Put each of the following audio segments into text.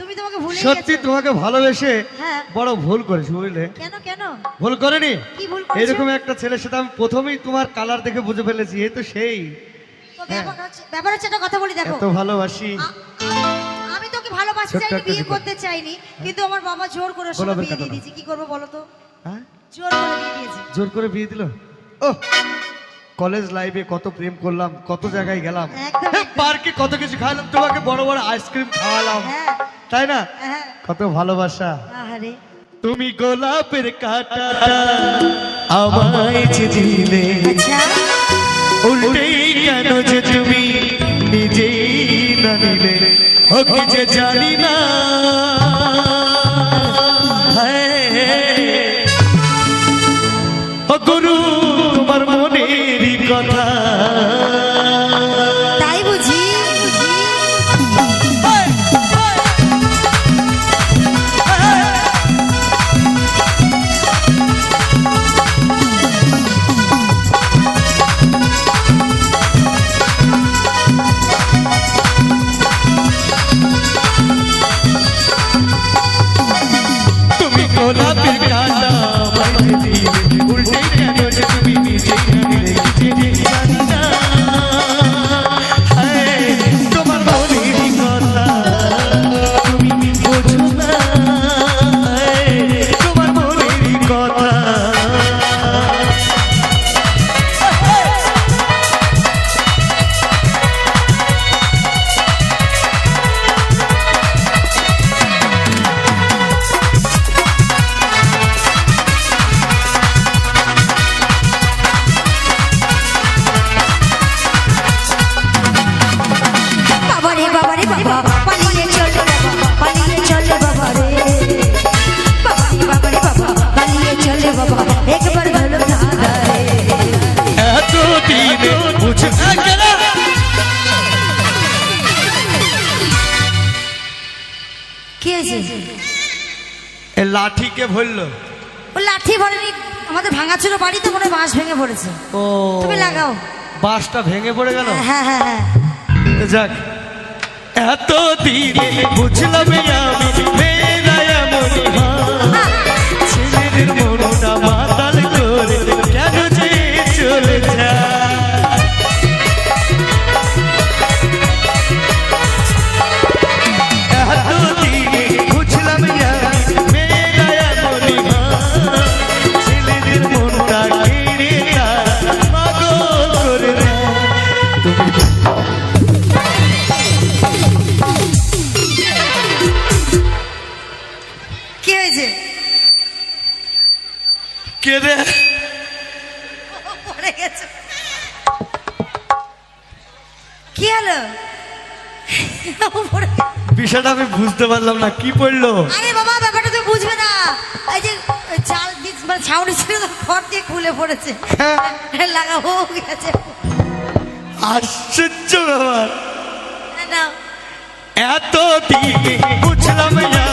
তুমি তোমাকে ভুলে সত্যি তোমাকে ভালোবেসে হ্যাঁ। বড় ভুল করেছি বুঝলে? কেন কেন? ভুল করেনি? কি ভুল করেছ? এরকম একটা ছেলের সাথে আমি প্রথমেই তোমার কালার দেখে বুঝে ফেলেছি এ তো সেই। ব্যাপার হচ্ছে একটা কথা বলি দেখো। এত ভালোবাসি। আমি তোকে চাইনি বিয়ে করতে চাইনি কিন্তু আমার বাবা জোর করে ওর বিয়ে দিয়ে দিয়েছে। কি করব বলো তো? হ্যাঁ? জোর করে বিয়ে দিয়েছে। জোর করে বিয়ে দিল? ও কলেজ লাইফে কত প্রেম করলাম কত জায়গায় গেলাম। পার্কে কত কিছু খাওয়ালাম তোমাকে বড় বড় আইসক্রিম খাওয়ালাম। হ্যাঁ। তাই না? হ্যাঁ। কত ভালোবাসা। তুমি গোলাপের কাটা আমায় যে দিলে আচ্ছা। উল্টেই কেন যে তুমি নিজেই না নিলে? ও কি যে জানি না কি হয়েছে এ লাঠিকে ভরলো। ও লাঠি ভরেনি আমাদের ভাঙাচুরো বাড়িতে মনে বাঁশ ভেঙে পড়েছে ও। তুমি লাগাও। বাসটা ভেঙে পড়ে গেল? হ্যাঁ হ্যাঁ হ্যাঁ। যাক। এত দিনে বুঝলাম আমি মেয়েরা এমনই ছেলেদের মনটা মাতাল করে কেন যে চলে হয়েছে কে রে? পড়ে গেছে। কি হলো। বিষয়টা আমি বুঝতে পারলাম না কি পড়ল? আরে বাবা ব্যাপারটা তুমি বুঝবে না। এই যে চাল বীজ মানে ছাউনি ছিল খড় দিয়ে খুলে পড়েছে। হ্যাঁ। লাগাবো গেছে। আশ্চর্য ব্যাপার। এত দিনে বুঝলাম আমি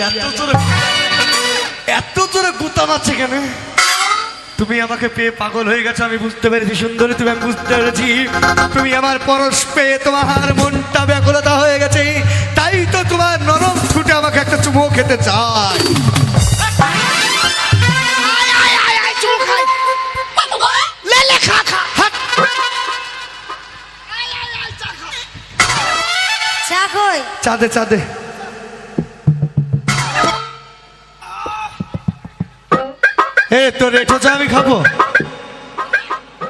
এত জোরে এত জোরে গুতা মারছে কেন? তুমি আমাকে পেয়ে পাগল হয়ে গেছো আমি বুঝতে পেরেছি সুন্দরী তুমি বুঝতে পেরেছি। তুমি আমার পরশ পেয়ে তোমার মনটা ব্যাকুলতা হয়ে গেছে। তাই তো তোমার নরম ছুটে আমাকে একটা চুমো খেতে চায়। কই? চাঁদে চাঁদে। এ তোর এঠো চা আমি খাব।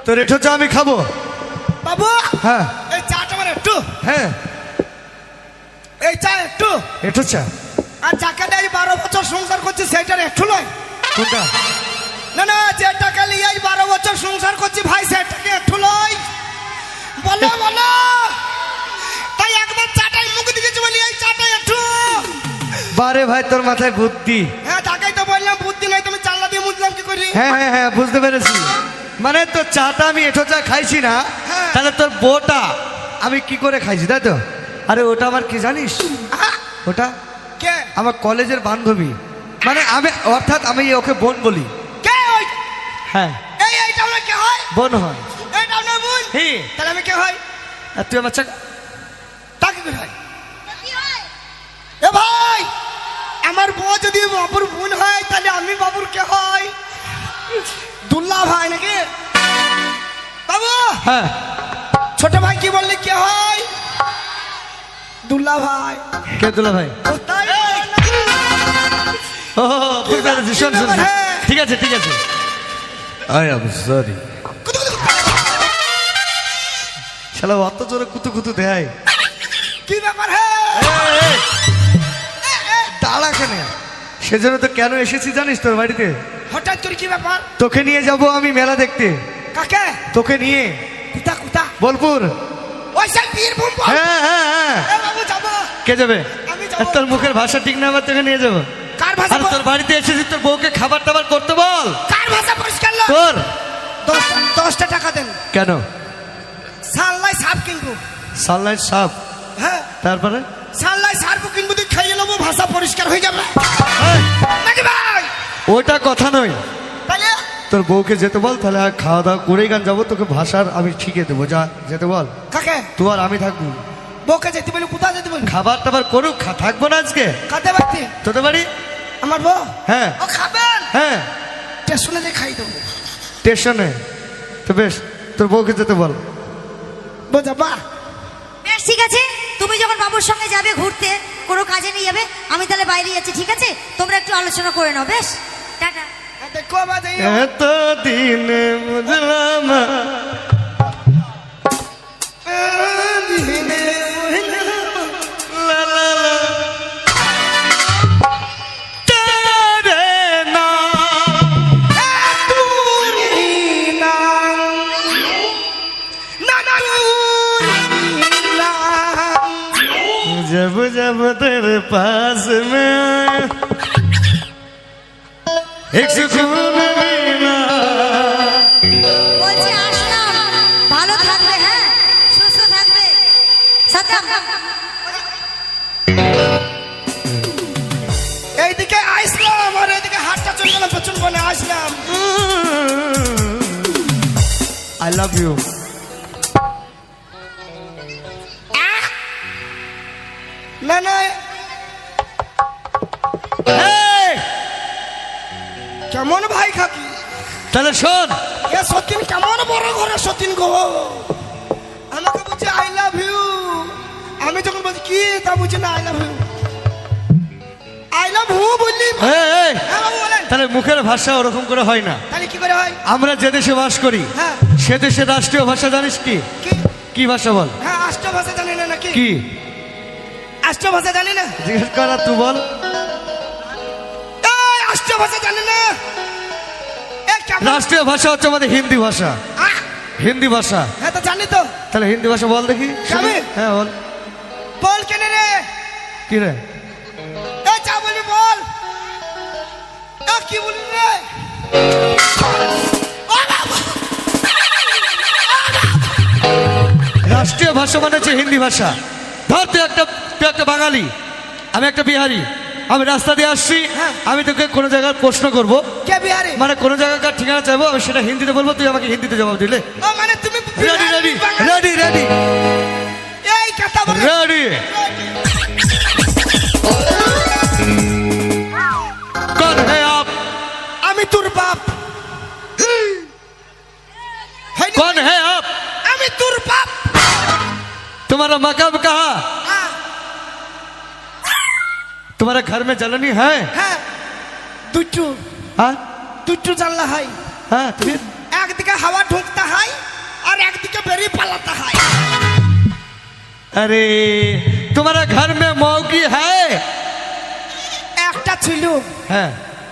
তোর এঠো চা আমি খাব। বাবু হ্যাঁ। এই চাটা আমার একটু। হ্যাঁ। এই চা একটু। এঠো চা। আর যাকে এই বারো বছর সংসার করছি সেটার একটু নয়। কোনটা? না না যে টাকা নিয়ে এই বারো বছর সংসার করছি ভাই সেটাকে একটু নয়। বলো বলো। তাই একবার চাটাই মুখ দিয়েছি বলি এই চাটা একটু। বারে ভাই তোর মাথায় বুদ্ধি। হ্যাঁ তাকেই তো বললাম বুদ্ধি নাই তুমি জানলা করি হ্যাঁ হ্যাঁ হ্যাঁ বুঝতে পেরেছি। মানে তোর চাটা আমি এঠো চা খাইছি না হ্যাঁ। তাহলে তোর বউটা আমি কি করে খাইছি তাই তো? আরে ওটা আমার কি জানিস? ওটা কে? আমার কলেজের বান্ধবী। মানে আমি অর্থাৎ আমি ওকে বোন বলি। কে ওই? হ্যাঁ। এই এইটা আমার কে হয়? বোন হয়। এইটা আপনার বোন? হে। তাহলে আমি কে হয়? আর তুই আমার চা তাকে কে হয়? এ ভাই আমার বউ যদি বাবুর বোন হয় তাহলে আমি বাবুর কে হয়? দুল্লা ভাই নাকি? বাবু! হ্যাঁ। ছোট ভাই কি বললি? কে হয় দুল্লা ভাই। কে তোলা ভাই? ও বুঝতে পেরেছি। শোন। হ্যাঁ। ঠিক আছে ঠিক আছে। আই এম সরি শালা অত জোরে কুতু কুতু দেয়। কি ব্যাপার হ্যাঁ? দাঁড়া কেন সেজন্য তো কেন এসেছি জানিস তোর বাড়িতে? হঠাৎ তোর কি ব্যাপার? তোকে নিয়ে যাব আমি মেলা দেখতে। কাকে? তোকে নিয়ে। কুতা কুতা। বোলপুর। ওই সব বীরভূম। হ্যাঁ হ্যাঁ হ্যাঁ। বাবু যাব। কে যাবে? আমি যাব। তোর মুখের ভাষা ঠিক না আবার তোকে নিয়ে যাব। কার ভাষা আর তোর বাড়িতে এসেছি তোর বউকে খাবার টাবার করতে বল। কার ভাষা পরিষ্কার লো তোর। দশ- দশটা টাকা দেন। কেন? সাল্লাই সাপ কিনবো। সানলাইট সাপ? হ্যাঁ? তারপরে? সাল্লাই সারবো কিনবো তুই খাইয়ে নেব ভাষা পরিষ্কার হয়ে যাবে। নাকি ভাই? ওটা কথা নয়। তাহলে তোর বউকে যেতে বল তাহলে আর খাওয়া দাওয়া করেই গান যাব তোকে ভাষার আমি শিখিয়ে দেবো। যা যেতে বল। কাকে? তুই আর আমি থাকব। বউকে যেতে বলি কোথায় যেতে বলি? খাবার টাবার করুক থাকব না আজকে। কাতে পারতি তোদের বাড়ি? আমার বউ? হ্যাঁ। ও খাবেন? হ্যাঁ। স্টেশনে যে খাই দেবো। স্টেশনে? তো বেশ তোর বউকে যেতে বল। বোঝা বা বেশ ঠিক আছে। তুমি যখন বাবুর সঙ্গে যাবে ঘুরতে কোনো কাজে নিয়ে যাবে আমি তাহলে বাইরে যাচ্ছি ঠিক আছে? তোমরা একটু আলোচনা করে নাও বেশ? টাটা। দেখো বাজে এত দিন বুঝলাম जब जब तेरे पास में आया, एक सुकून मिला বলছি আসলাম ভালো থাকবে হ্যাঁ সুস্থ থাকবে সাতাম এইদিকে আসলাম আর এইদিকে হাতটা চলে গেলাম পেছন বনে আসলাম I love you. না না। কেমন ভাই খাকি? তাহলে শোন। এ সতীন কেমন বড় ঘরে সতীন গো? আমাকে বলছে আই লাভ ইউ আমি যখন বলছি কি? তা বুঝছি না I love you I love who বললি। হ্যাঁ তাহলে মুখের ভাষা ওরকম করে হয় না। তাহলে কি করে হয়? আমরা যে দেশে বাস করি হ্যাঁ। সে দেশের রাষ্ট্রীয় ভাষা জানিস কি? কি? ভাষা বল? হ্যাঁ আষ্ট ভাষা জানি না নাকি? কি? আষ্ট ভাষা জানি না। জিজ্ঞেস করা তুই বল। আষ্ট ভাষা জানি না। রাষ্ট্রীয় ভাষা হচ্ছে আমাদের হিন্দি ভাষা। হিন্দি ভাষা। হ্যাঁ তো জানি তো। তাহলে হিন্দি ভাষা বল দেখি? হ্যাঁ বল। বল কেন রে? কি রে? এ যা বলি বল। এ কি বলি রে? রাষ্ট্রীয় ভাষা মানে হচ্ছে হিন্দি ভাষা। ধর তুই একটা তুই একটা বাঙালি আমি একটা বিহারি আমি রাস্তা দিয়ে আসছি হ্যাঁ। আমি তোকে কোনো জায়গার প্রশ্ন করব। মানে কোনো জায়গাকার ঠিকানা চাইব আমি সেটা হিন্দিতে বলব তুই আমাকে হিন্দিতে জবাব দিলে। মানে তুমি আমি তোর বাপ। तुम्हारा मकाम कहाँ আহ, तुम्हारा घर में जलनी है হ্যাঁ দুটো हाँ দুটো জানলা হয় हाँ फिर একদিকে হাওয়া ঢুকতে হয় আর একদিকে বেরিয়ে পালাতে হয় अरे तुम्हारा घर में मौगी है একটা ছিল है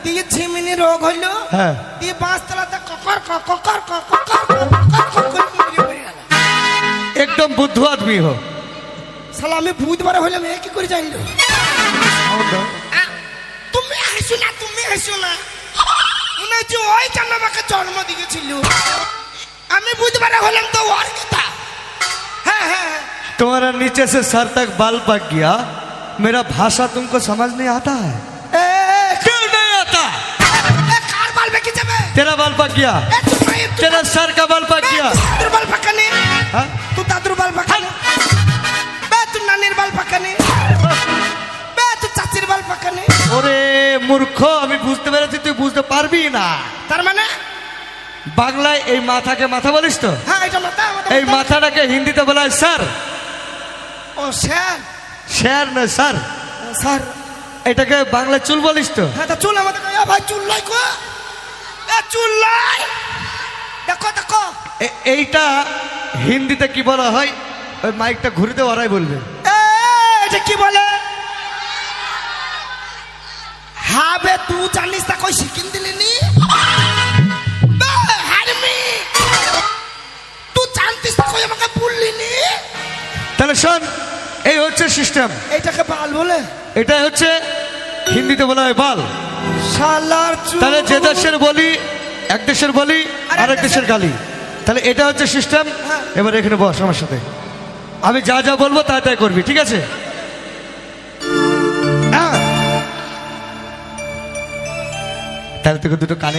দিয়ে ঝিমিনি রোগ হইলো হ্যাঁ। দিয়ে বাঁশ তলাতে ককর ককর ককর ককর করে মরে পড়ে গেল एकदम बुद्धू आदमी हो শালা আমি বুধবার হইলাম এ কি করে জানলো আ, তুমি হাসো না তুমি হাসো না মনে হচ্ছে ওই জন্য আমাকে জন্ম দিয়েছিল আমি বুধবার হলাম তো ওর কথা হ্যাঁ হ্যাঁ হ্যাঁ। तुम्हारा नीचे से सर तक बाल पक गया मेरा भाषा तुमको समझ नहीं आता है এ, क्यों नहीं आता এ, কার বাল বেঁকে যাবে तेरा बाल पक गया এ, তুই নাই, তুই- तेरा सर का बाल पक এ, गया তুই দাদুর বাল পাকানি हाँ? তুই দাদুর বাল পাকানি বে তুই নানির বাল পাকানি বে তুই চাচির বাল পাকানি ওরে মূর্খ আমি বুঝতে পেরেছি তুই বুঝতে পারবি না। তার মানে? বাংলায় এই মাথাকে মাথা বলিস তো? হ্যাঁ এটা মাথা এই মাথাটাকে হিন্দিতে বলা হয় স্যার। ও স্যার। স্যার না স্যার? স্যার। এটাকে বাংলায় চুল বলিস তো? হ্যাঁ তা চুল আমাদের ভাই চুল লাই কো? চুল লাই দেখো দেখো। এইটা হিন্দিতে কি বলা হয়? ওই মাইকটা ঘুরিতে ওরাই বলবে। এটা কি বলে? হাবে তুই জানিস তা কই শিখিন দিলি নি? বে, হারমি! তুই জানতিস তা কই আমাকে বললি নি? তাহলে শোন এই হচ্ছে সিস্টেম এইটাকে বাল বলে? এটা হচ্ছে হিন্দিতে বলা হয় বাল। শালার তাহলে যে দেশের বলি এক দেশের বলি এক দেশের গালি তাহলে এটা হচ্ছে সিস্টেম হ্যাঁ। এবার এখানে বস আমার সাথে আমি যা যা বলব তাই তাই করবি ঠিক আছে হ্যাঁ। তাহলে তোকে দুটো কানে